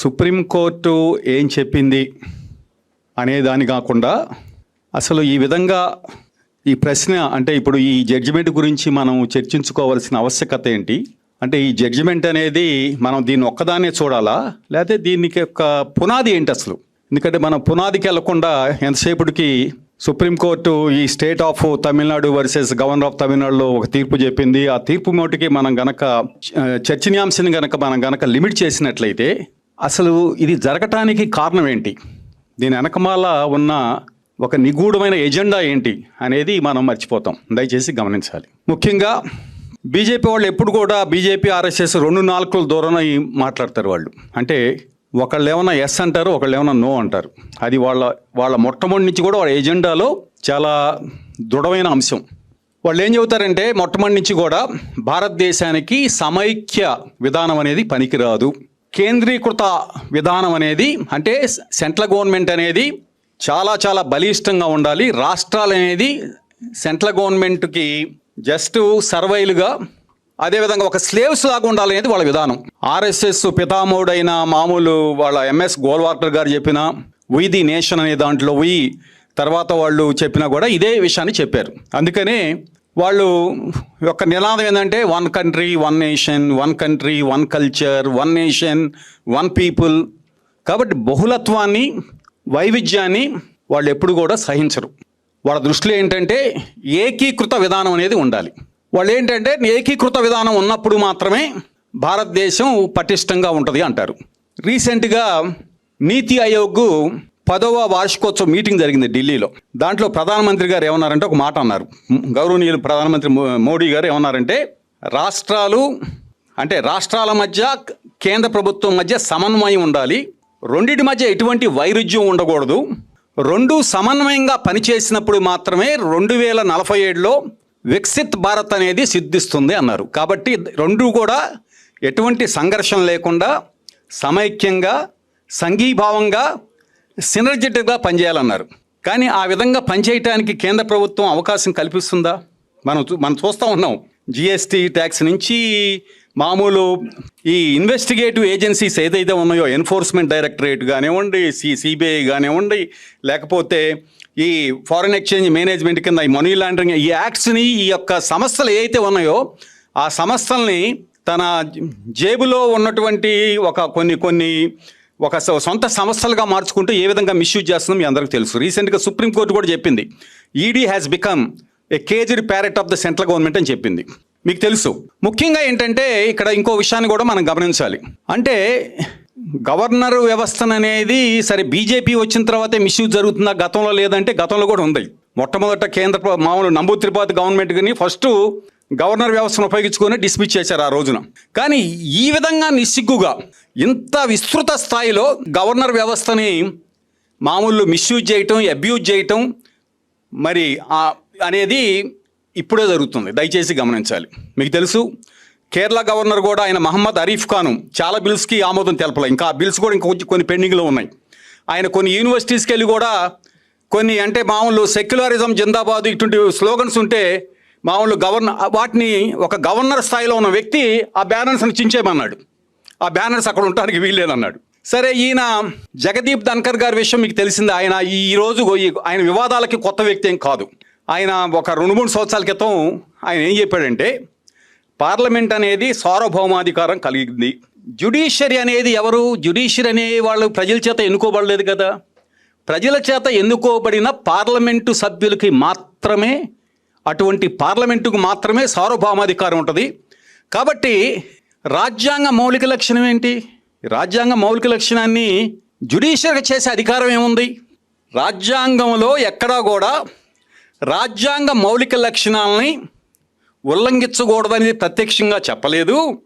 Supreme court ఏం చెప్పింది అనేదాని కాకుండా అసలు ఈ విధంగా ఈ ప్రశ్న అంటే ఇప్పుడు ఈ జడ్జిమెంట్ గురించి మనం చర్చించుకోవాల్సిన ఆవశ్యకత ఏంటి? అంటే ఈ జడ్జిమెంట్ అనేది మనం దీన్ని ఒక్కదాన్నే చూడాలా? లేకపోతే దీనికి యొక్క పునాది ఏంటి అసలు? ఎందుకంటే మనం పునాదికి వెళ్ళకుండా ఎంతసేపటికి సుప్రీంకోర్టు ఈ state of Tamil Nadu versus governor of తమిళనాడులో ఒక తీర్పు చెప్పింది. ఆ తీర్పు మోటికి మనం గనక చర్చనీయాంశాన్ని గనక మనం గనక లిమిట్ చేసినట్లయితే అసలు ఇది జరగటానికి కారణం ఏంటి? దీని వెనకమాల ఉన్న ఒక నిగూఢమైన ఎజెండా ఏంటి అనేది మనం మర్చిపోతాం. దయచేసి గమనించాలి. ముఖ్యంగా బీజేపీ వాళ్ళు ఎప్పుడు కూడా బీజేపీ ఆర్ఎస్ఎస్ రెండు నాలుగుల దూరం మాట్లాడతారు వాళ్ళు. అంటే ఒకళ్ళు ఏమైనా ఎస్ అంటారు ఒకళ్ళు ఏమైనా నో అంటారు. అది వాళ్ళ వాళ్ళ మొట్టమొదటి నుంచి కూడా వాళ్ళ ఎజెండాలో చాలా దృఢమైన అంశం. వాళ్ళు ఏం చెబుతారంటే మొట్టమొదటి నుంచి కూడా భారతదేశానికి సమైక్య విధానం అనేది పనికిరాదు. కేంద్రీకృత విధానం అనేది అంటే సెంట్రల్ గవర్నమెంట్ అనేది చాలా చాలా బలిష్టంగా ఉండాలి. రాష్ట్రాలు అనేది సెంట్రల్ గవర్నమెంట్కి జస్ట్ సర్వైలుగా అదేవిధంగా ఒక స్లేవ్స్ లాగా ఉండాలనేది వాళ్ళ విధానం. ఆర్ఎస్ఎస్ పితామహుడైన మామూలు వాళ్ళ ఎంఎస్ గోల్వార్కర్ గారు చెప్పిన వి ది నేషన్ అనే దాంట్లో వి తర్వాత వాళ్ళు చెప్పినా కూడా ఇదే విషయాన్ని చెప్పారు. అందుకనే వాళ్ళు యొక్క నినాదం ఏంటంటే one country one nation one country one culture one nation one people కాబట్టి బహుళత్వాన్ని వైవిధ్యాన్ని వాళ్ళు ఎప్పుడు కూడా సహించరు. వాళ్ళ దృష్టిలో ఏంటంటే ఏకీకృత విధానం అనేది ఉండాలి. వాళ్ళు ఏంటంటే ఏకీకృత విధానం ఉన్నప్పుడు మాత్రమే భారతదేశం పటిష్టంగా ఉంటుంది అంటారు. రీసెంట్గా నీతి ఆయోగ్ పదవ వార్షికోత్సవ మీటింగ్ జరిగింది ఢిల్లీలో. దాంట్లో ప్రధానమంత్రి గారు ఏమన్నారంటే ఒక మాట అన్నారు. గౌరవనీయులు ప్రధానమంత్రి మోడీ గారు ఏమన్నారంటే రాష్ట్రాలు అంటే రాష్ట్రాల మధ్య కేంద్ర ప్రభుత్వం మధ్య సమన్వయం ఉండాలి. రెండింటి మధ్య ఎటువంటి వైరుధ్యం ఉండకూడదు. రెండు సమన్వయంగా పనిచేసినప్పుడు మాత్రమే రెండు వేల నలభై ఏడులో వికసిత్ భారత్ అనేది సిద్ధిస్తుంది అన్నారు. కాబట్టి రెండు కూడా ఎటువంటి సంఘర్షణ లేకుండా సమైక్యంగా సంఘీభావంగా సినర్జెటిక్గా పనిచేయాలన్నారు. కానీ ఆ విధంగా పనిచేయటానికి కేంద్ర ప్రభుత్వం అవకాశం కల్పిస్తుందా? మనం చూ- మనం చూస్తూ ఉన్నాం. జిఎస్టీ ట్యాక్స్ నుంచి మామూలు ఈ ఇన్వెస్టిగేటివ్ ఏజెన్సీస్ ఏదైతే ఉన్నాయో ఎన్ఫోర్స్మెంట్ డైరెక్టరేట్ కానివ్వండి సి సిబిఐ కానివ్వండి లేకపోతే ఈ ఫారిన్ ఎక్స్చేంజ్ మేనేజ్మెంట్ కింద ఈ మనీ లాండరింగ్ ఈ యాక్ట్స్ని ఈ యొక్క సంస్థలు ఏవైతే ఉన్నాయో ఆ సంస్థల్ని తన జేబులో ఉన్నటువంటి ఒక కొన్ని కొన్ని ఒక సొంత సంస్థలుగా మార్చుకుంటూ ఏ విధంగా మిస్యూజ్ చేస్తుందో మీ అందరికీ తెలుసు. రీసెంట్గా సుప్రీంకోర్టు కూడా చెప్పింది. ED has become a caged parrot of the central government అని చెప్పింది. మీకు తెలుసు. ముఖ్యంగా ఏంటంటే ఇక్కడ ఇంకో విషయాన్ని కూడా మనం గమనించాలి. అంటే గవర్నర్ వ్యవస్థను అనేది సరే బీజేపీ వచ్చిన తర్వాతే మిస్యూజ్ జరుగుతుందా? గతంలో లేదంటే గతంలో కూడా ఉంది. మొట్టమొదట కేంద్ర మామూలు నంబూ తిరుపతి గవర్నమెంట్ కానీ ఫస్ట్ గవర్నర్ వ్యవస్థను ఉపయోగించుకొని డిస్మిస్ చేశారు ఆ రోజున. కానీ ఈ విధంగా నిస్సిగ్గుగా ఇంత విస్తృత స్థాయిలో గవర్నర్ వ్యవస్థని మామూలు మిస్యూజ్ చేయటం అబ్యూజ్ చేయటం మరి అనేది ఇప్పుడే జరుగుతుంది. దయచేసి గమనించాలి. మీకు తెలుసు కేరళ గవర్నర్ కూడా ఆయన మహమ్మద్ అరీఫ్ ఖాను చాలా బిల్స్కి ఆమోదం తెలపలే. ఇంకా ఆ బిల్స్ కూడా ఇంకొంచెం కొన్ని పెండింగ్లో ఉన్నాయి. ఆయన కొన్ని యూనివర్సిటీస్కి వెళ్ళి కూడా కొన్ని అంటే మామూలు సెక్యులరిజం జిందాబాద్ ఇటువంటి స్లోగన్స్ ఉంటే మామూలు గవర్నర్ వాటిని ఒక గవర్నర్ స్థాయిలో ఉన్న వ్యక్తి ఆ బ్యానర్స్ని చించేయమన్నాడు. ఆ బ్యానర్స్ అక్కడ ఉండడానికి వీల్లేదన్నాడు. సరే ఈయన జగదీప్ ధన్కర్ గారి విషయం మీకు తెలిసింది. ఆయన ఈ రోజు ఆయన వివాదాలకి కొత్త వ్యక్తి ఏం కాదు. ఆయన ఒక రెండు మూడు సంవత్సరాల క్రితం ఆయన ఏం చెప్పాడంటే పార్లమెంట్ అనేది సార్వభౌమాధికారం కలిగింది. జ్యుడిషియరీ అనేది ఎవరు? జ్యుడిషియరీ అనే వాళ్ళు ప్రజల చేత ఎన్నుకోబడలేదు కదా. ప్రజల చేత ఎన్నుకోబడిన పార్లమెంటు సభ్యులకి మాత్రమే అటువంటి పార్లమెంటుకు మాత్రమే సార్వభౌమాధికారం ఉంటుంది. కాబట్టి రాజ్యాంగ మౌలిక లక్షణం ఏంటి? రాజ్యాంగ మౌలిక లక్షణాన్ని జుడిషియర్గా చేసే అధికారం ఏముంది? రాజ్యాంగంలో ఎక్కడా కూడా రాజ్యాంగ మౌలిక లక్షణాలని ఉల్లంఘించకూడదని ప్రత్యక్షంగా చెప్పలేదు.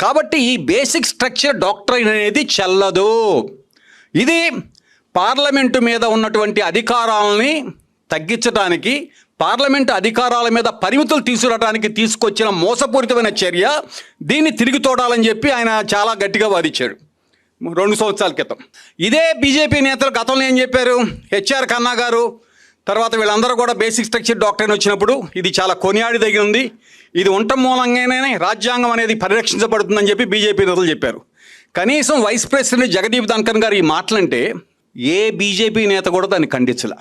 కాబట్టి ఈ బేసిక్ స్ట్రక్చర్ డాక్టరైన్ అనేది చెల్లదు. ఇది పార్లమెంటు మీద ఉన్నటువంటి అధికారాలని తగ్గించడానికి పార్లమెంటు అధికారాల మీద పరిమితులు తీసుకురావడానికి తీసుకొచ్చిన మోసపూరితమైన చర్య దీన్ని తిరిగి తోడాలని చెప్పి ఆయన చాలా గట్టిగా వాదించాడు రెండు సంవత్సరాల క్రితం. ఇదే బీజేపీ నేతలు గతంలో ఏం చెప్పారు? హెచ్ఆర్ ఖన్నా గారు తర్వాత వీళ్ళందరూ కూడా బేసిక్ స్ట్రక్చర్ డాక్టరైన్ వచ్చినప్పుడు ఇది చాలా కొనియాడి దగ్గర ఉంది. ఇది ఉండటం మూలంగానే రాజ్యాంగం అనేది పరిరక్షించబడుతుందని చెప్పి బీజేపీ నేతలు చెప్పారు. కనీసం వైస్ ప్రెసిడెంట్ జగదీప్ ధన్కర్ గారు ఈ మాటలంటే ఏ బీజేపీ నేత కూడా దాన్ని ఖండించలే.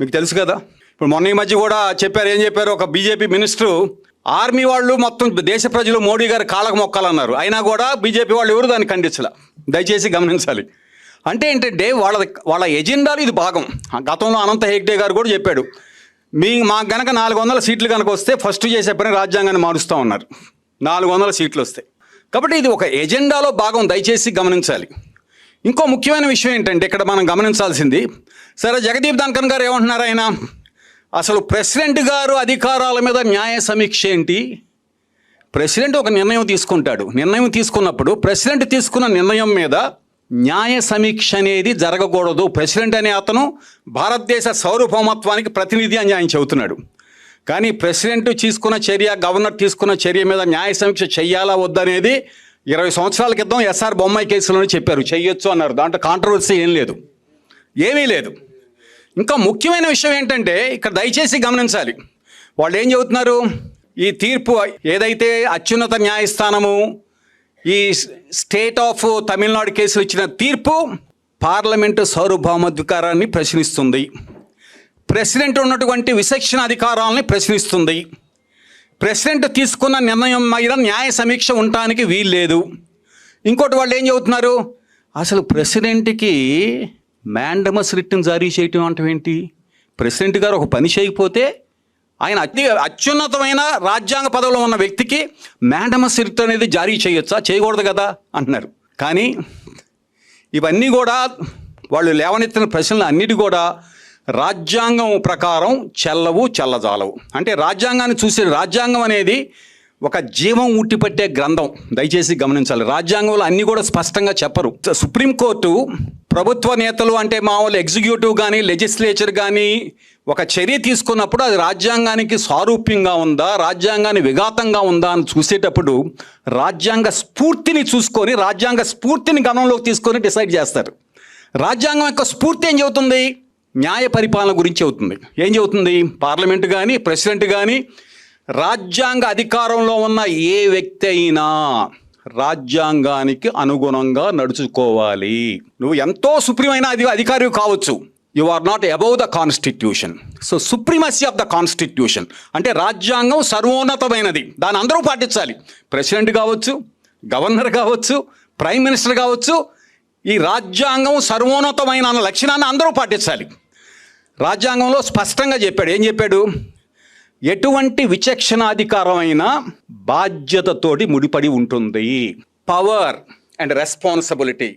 మీకు తెలుసు కదా? ఇప్పుడు మొన్న ఈ మధ్య కూడా చెప్పారు ఏం చెప్పారు? ఒక బీజేపీ మినిస్టరు ఆర్మీ వాళ్ళు మొత్తం దేశ ప్రజలు మోడీ గారు కాళ్ళకు మొక్కాలన్నారు. అయినా కూడా బీజేపీ వాళ్ళు ఎవరు దాన్ని ఖండించలే. దయచేసి గమనించాలి. అంటే ఏంటంటే వాళ్ళ వాళ్ళ ఎజెండాలు ఇది భాగం. గతంలో అనంత హెగ్డే గారు కూడా చెప్పాడు. మీ మాకు గనక నాలుగు వందల సీట్లు కనుక వస్తే ఫస్ట్ చేసే పని రాజ్యాంగాన్ని మారుస్తూ ఉన్నారు. నాలుగు వందల సీట్లు వస్తాయి కాబట్టి ఇది ఒక ఎజెండాలో భాగం. దయచేసి గమనించాలి. ఇంకో ముఖ్యమైన విషయం ఏంటంటే ఇక్కడ మనం గమనించాల్సింది సరే జగదీప్ ధన్కర్ గారు ఏమంటున్నారు ఆయన? అసలు ప్రెసిడెంట్ గారు అధికారాల మీద న్యాయ సమీక్ష ఏంటి? ప్రెసిడెంట్ ఒక నిర్ణయం తీసుకుంటాడు. నిర్ణయం తీసుకున్నప్పుడు ప్రెసిడెంట్ తీసుకున్న నిర్ణయం మీద న్యాయ సమీక్ష అనేది జరగకూడదు. ప్రెసిడెంట్ అనే అతను భారతదేశ సార్వభౌమత్వానికి ప్రతినిధి అని ఆయన చెబుతున్నాడు. కానీ ప్రెసిడెంట్ తీసుకున్న చర్య గవర్నర్ తీసుకున్న చర్య మీద న్యాయ సమీక్ష చేయాలా వద్దనేది ఇరవై సంవత్సరాల క్రితం ఎస్ఆర్ బొమ్మాయి కేసులోనే చెప్పారు. చెయ్యొచ్చు అన్నారు. దాంట్లో కాంట్రవర్సీ ఏం లేదు. ఏమీ లేదు. ఇంకా ముఖ్యమైన విషయం ఏంటంటే ఇక్కడ దయచేసి గమనించాలి. వాళ్ళు ఏం చెబుతున్నారు? ఈ తీర్పు ఏదైతే అత్యున్నత న్యాయస్థానము ఈ స్టేట్ ఆఫ్ తమిళనాడు కేసులు ఇచ్చిన తీర్పు పార్లమెంటు సార్వభౌమాధికారాన్ని ప్రశ్నిస్తుంది. ప్రెసిడెంట్ ఉన్నటువంటి విచక్షణ అధికారాలని ప్రశ్నిస్తుంది. ప్రెసిడెంట్ తీసుకున్న నిర్ణయం మీద న్యాయ సమీక్ష ఉండటానికి వీల్లేదు. ఇంకోటి వాళ్ళు ఏం చెబుతున్నారు? అసలు ప్రెసిడెంట్కి మ్యాండమస్ రిటర్న్ జారీ చేయటం అంటే ఏంటి? ప్రెసిడెంట్ గారు ఒక పని చేయకపోతే ఆయన అతి అత్యున్నతమైన రాజ్యాంగ పదవిలో ఉన్న వ్యక్తికి మ్యాండమస్ రిట్ అనేది జారీ చేయొచ్చా? చేయకూడదు కదా? అంటున్నారు. కానీ ఇవన్నీ కూడా వాళ్ళు లేవనెత్తిన ప్రశ్నలు అన్నిటి కూడా రాజ్యాంగం ప్రకారం చెల్లవు చల్లజాలవు. అంటే రాజ్యాంగాన్ని చూసే రాజ్యాంగం అనేది ఒక జీవం ఉట్టిపట్టే గ్రంథం. దయచేసి గమనించాలి. రాజ్యాంగంలో అన్నీ కూడా స్పష్టంగా చెప్పరు. సుప్రీంకోర్టు ప్రభుత్వ నేతలు అంటే మామూలు ఎగ్జిక్యూటివ్ కానీ లెజిస్లేచర్ కానీ ఒక చర్య తీసుకున్నప్పుడు అది రాజ్యాంగానికి సారూప్యంగా ఉందా రాజ్యాంగాన్ని విఘాతంగా ఉందా అని చూసేటప్పుడు రాజ్యాంగ స్ఫూర్తిని చూసుకొని రాజ్యాంగ స్ఫూర్తిని గణంలోకి తీసుకొని డిసైడ్ చేస్తారు. రాజ్యాంగం యొక్క స్ఫూర్తి ఏం చెబుతుంది? న్యాయ పరిపాలన గురించి చెబుతుంది. ఏం చెబుతుంది? పార్లమెంటు కానీ ప్రెసిడెంట్ కానీ రాజ్యాంగ అధికారంలో ఉన్న ఏ వ్యక్తి అయినా రాజ్యాంగానికి అనుగుణంగా నడుచుకోవాలి. నువ్వు ఎంతో సుప్రీమైన అది అధికారి కావచ్చు. You are not above the constitution so supremacy of the constitution అంటే రాజ్యాంగం సర్వోన్నతమైనది. దాన్ని అందరూ పాటించాలి. ప్రెసిడెంట్ కావచ్చు గవర్నర్ కావచ్చు ప్రైమ్ మినిస్టర్ కావచ్చు ఈ రాజ్యాంగం సర్వోన్నతమైన అన్న లక్షణాన్ని అందరూ పాటించాలి. రాజ్యాంగంలో స్పష్టంగా చెప్పాడు. ఏం చెప్పాడు? ఎటువంటి విచక్షణాధికారమైన బాధ్యతతోటి ముడిపడి ఉంటుంది? Power and responsibility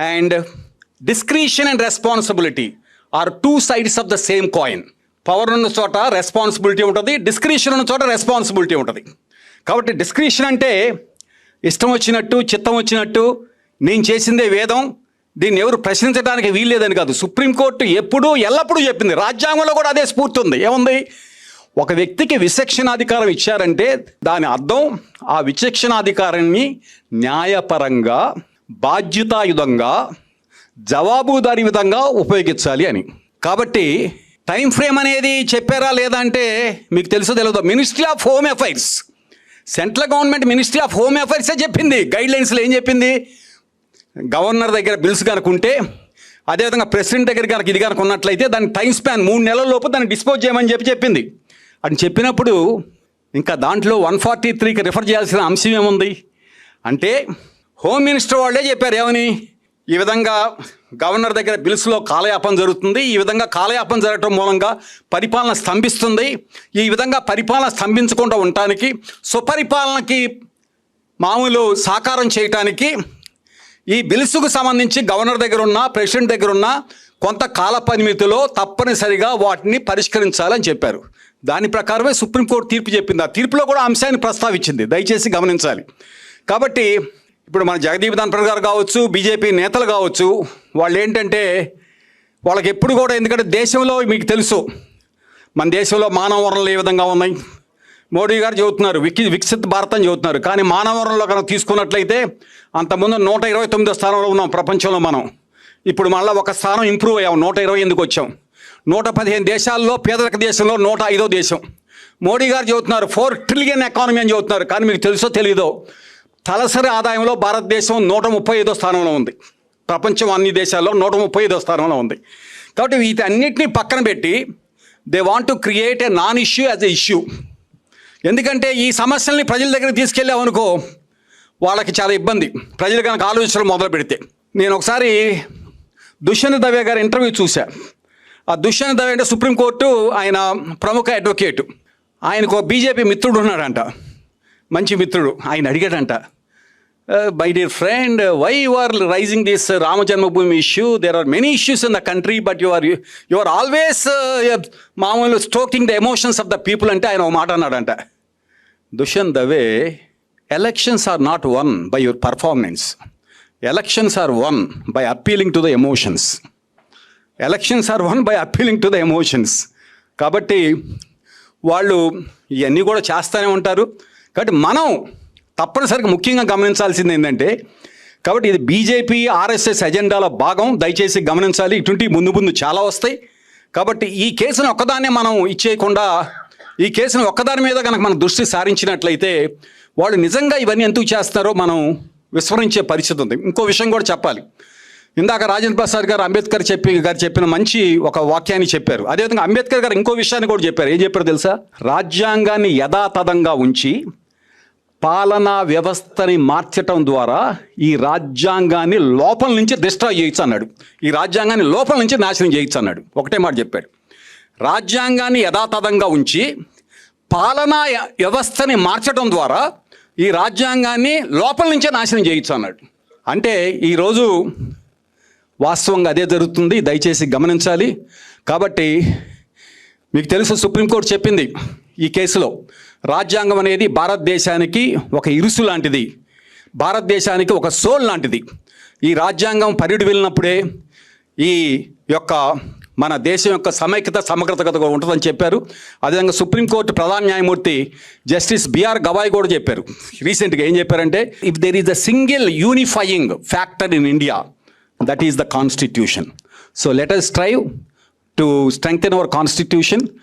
and discretion and responsibility are two sides of the same coin power ఉన్న చోట రెస్పాన్సిబిలిటీ ఉంటుంది డిస్క్రిషన్ ఉన్న చోట రెస్పాన్సిబిలిటీ ఉంటుంది. కాబట్టి డిస్క్రిషన్ అంటే ఇష్టం వచ్చినట్టు చిత్తం వచ్చినట్టు నేను చేసిందే వేదం దీన్ని ఎవరు ప్రశ్నించడానికి వీల్లేదని కాదు. సుప్రీంకోర్టు ఎప్పుడూ ఎల్లప్పుడూ చెప్పింది. రాజ్యాంగంలో కూడా అదే స్ఫూర్తి ఉంది. ఏముంది? ఒక వ్యక్తికి విచక్షణాధికారం ఇచ్చారంటే దాని అర్థం ఆ విచక్షణాధికారాన్ని న్యాయపరంగా బాధ్యతాయుధంగా జవాబుదారి విధంగా ఉపయోగించాలి అని. కాబట్టి టైం ఫ్రేమ్ అనేది చెప్పారా లేదా అంటే మీకు తెలుసో తెలియదు ministry of home affairs. Central government ministry of home అఫైర్సే చెప్పింది. గైడ్ లైన్స్లో ఏం చెప్పింది? గవర్నర్ దగ్గర బిల్స్ కనుకుంటే అదేవిధంగా ప్రెసిడెంట్ దగ్గర కనుక ఇది కనుక ఉన్నట్లయితే దాని టైం స్పాన్ మూడు నెలల లోపు దాన్ని డిస్పోజ్ చేయమని చెప్పి చెప్పింది. అని చెప్పినప్పుడు ఇంకా దాంట్లో వన్ ఫార్టీ త్రీకి రిఫర్ చేయాల్సిన అంశం ఏముంది? అంటే హోమ్ మినిస్టర్ వాళ్ళే చెప్పారు ఏమని? ఈ విధంగా గవర్నర్ దగ్గర బిల్స్లో కాలయాపన జరుగుతుంది. ఈ విధంగా కాలయాపన జరగటం మూలంగా పరిపాలన స్తంభిస్తుంది. ఈ విధంగా పరిపాలన స్తంభించకుండా ఉండటానికి సుపరిపాలనకి మామూలు సాకారం చేయటానికి ఈ బిల్స్కు సంబంధించి గవర్నర్ దగ్గర ఉన్న ప్రెసిడెంట్ దగ్గర ఉన్న కొంత కాల పరిమితిలో తప్పనిసరిగా వాటిని పరిష్కరించాలని చెప్పారు. దాని ప్రకారమే సుప్రీంకోర్టు తీర్పు చెప్పింది. ఆ తీర్పులో కూడా అంశాన్ని ప్రస్తావించింది. దయచేసి గమనించాలి. కాబట్టి ఇప్పుడు మన జగదీప్ ధన్పర్ గారు కావచ్చు బీజేపీ నేతలు కావచ్చు వాళ్ళు ఏంటంటే వాళ్ళకి ఎప్పుడు కూడా ఎందుకంటే దేశంలో మీకు తెలుసు. మన దేశంలో మానవ వనరులు ఏ విధంగా ఉన్నాయి? మోడీ గారు చెబుతున్నారు వికి వికసిత్ భారత్ అని చెబుతున్నారు. కానీ మానవ వనరుల్లో కనుక తీసుకున్నట్లయితే అంతకుముందు నూట ఇరవై తొమ్మిదో స్థానంలో ఉన్నాం ప్రపంచంలో మనం. ఇప్పుడు మళ్ళీ ఒక స్థానం ఇంప్రూవ్ అయ్యాం. నూట ఇరవై ఎందుకు వచ్చాం? నూట పదిహేను దేశాల్లో పేదరిక దేశంలో నూట ఐదో దేశం. మోడీ గారు చెబుతున్నారు ఫోర్ ట్రిలియన్ ఎకానమీ అని చెబుతున్నారు. కానీ మీకు తెలుసో తెలియదో తలసరి ఆదాయంలో భారతదేశం నూట ముప్పై ఐదో స్థానంలో ఉంది. ప్రపంచం అన్ని దేశాల్లో నూట ముప్పై ఐదో స్థానంలో ఉంది. కాబట్టి వీటన్నిటిని పక్కన పెట్టి they want to create a non issue as a issue ఎందుకంటే ఈ సమస్యల్ని ప్రజల దగ్గరికి తీసుకెళ్ళామనుకో వాళ్ళకి చాలా ఇబ్బంది. ప్రజలు కనుక ఆలోచించడం మొదలు పెడితే నేను ఒకసారి దుష్యంత్ దవే గారి ఇంటర్వ్యూ చూశాను ఆ దుష్యంత్ దవే అంటే సుప్రీంకోర్టు ఆయన ప్రముఖ అడ్వకేట్. ఆయనకు బీజేపీ మిత్రుడు ఉన్నాడంట. మంచి మిత్రుడు. ఆయన అడిగాడంట my dear friend why you are raising this Rama Janmabhoomi issue there are many issues in the country but you are you are always మామూలు stroking the emotions of the people అంటే ఆయన ఒక మాట అన్నాడంట. Dushyant Dave elections are not won by your performance elections are won by appealing to the emotions elections are won by appealing to the emotions కాబట్టి వాళ్ళు ఇవన్నీ కూడా చేస్తూనే ఉంటారు. కాబట్టి మనం తప్పనిసరిగా ముఖ్యంగా గమనించాల్సింది ఏంటంటే కాబట్టి ఇది బీజేపీ ఆర్ఎస్ఎస్ ఎజెండాల భాగం. దయచేసి గమనించాలి. ఇటువంటి ముందు ముందు చాలా వస్తాయి. కాబట్టి ఈ కేసును ఒక్కదాన్నే మనం ఇచ్చేయకుండా ఈ కేసును ఒక్కదాని మీద కనుక మనం దృష్టి సారించినట్లయితే వాళ్ళు నిజంగా ఇవన్నీ ఎందుకు చేస్తారో మనం విస్మరించే పరిస్థితి ఉంది. ఇంకో విషయం కూడా చెప్పాలి. ఇందాక రాజేంద్ర ప్రసాద్ గారు అంబేద్కర్ చెప్పి గారు చెప్పిన మంచి ఒక వాక్యాన్ని చెప్పారు. అదేవిధంగా అంబేద్కర్ గారు ఇంకో విషయాన్ని కూడా చెప్పారు. ఏం చెప్పారు తెలుసా? రాజ్యాంగాన్ని యథాతథంగా ఉంచి పాలనా వ్యవస్థని మార్చటం ద్వారా ఈ రాజ్యాంగాన్ని లోపల నుంచి డిస్ట్రాయ్ చేయొచ్చు అన్నాడు. ఈ రాజ్యాంగాన్ని లోపల నుంచి నాశనం చేయొచ్చు అన్నాడు. ఒకటే మాట చెప్పాడు. రాజ్యాంగాన్ని యథాతథంగా ఉంచి పాలనా వ్యవస్థని మార్చడం ద్వారా ఈ రాజ్యాంగాన్ని లోపల నుంచే నాశనం చేయొచ్చు అన్నాడు. అంటే ఈరోజు వాస్తవంగా అదే జరుగుతుంది. దయచేసి గమనించాలి. కాబట్టి మీకు తెలుసు సుప్రీంకోర్టు చెప్పింది ఈ కేసులో రాజ్యాంగం అనేది భారతదేశానికి ఒక ఇరుసు లాంటిది. భారతదేశానికి ఒక సోల్ లాంటిది. ఈ రాజ్యాంగం పరిడి వెళ్ళినప్పుడే ఈ యొక్క మన దేశం యొక్క సమైక్యత సమగ్రత ఉంటుందని చెప్పారు. అదేవిధంగా సుప్రీంకోర్టు ప్రధాన న్యాయమూర్తి జస్టిస్ బిఆర్ గవాయ్ కూడా చెప్పారు. రీసెంట్గా ఏం చెప్పారంటే if there is the single unifying factor in India That is the constitution. So let us strive to strengthen our constitution.